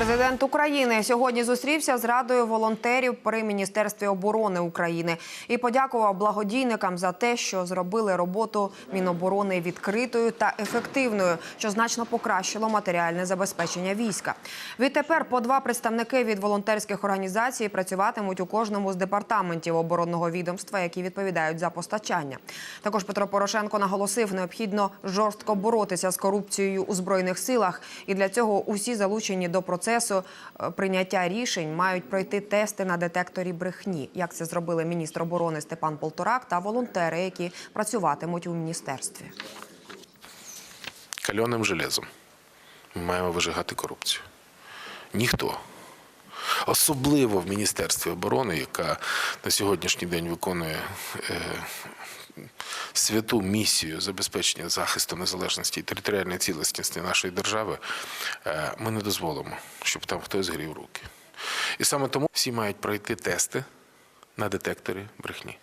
Президент України сьогодні зустрівся з радою волонтерів при міністерстві оборони України і подякував благодійникам за те, що зробили роботу Міноборони відкритою та ефективною, що значно покращило матеріальне забезпечення війська. Відтепер по два представники від волонтерських організацій працюватимуть у кожному з департаментів оборонного відомства, які відповідають за постачання. Також Петро Порошенко наголосив, необхідно жорстко боротися з корупцією у збройних силах, і для цього усі залучені до процесу е, прийняття рішень мають пройти тести на детекторі брехні, як це зробили міністр оборони Степан Полторак та волонтери, які працюватимуть у міністерстві. кальоним железом. Ми маємо вижигати корупцію. Ніхто. Особливо в Міністерстві оборони, яка на сьогоднішній день виконує е, святу місію забезпечення захисту незалежності і територіальної цілісності нашої держави, е, ми не дозволимо, щоб там хтось згрів руки. І саме тому всі мають пройти тести на детекторі брехні.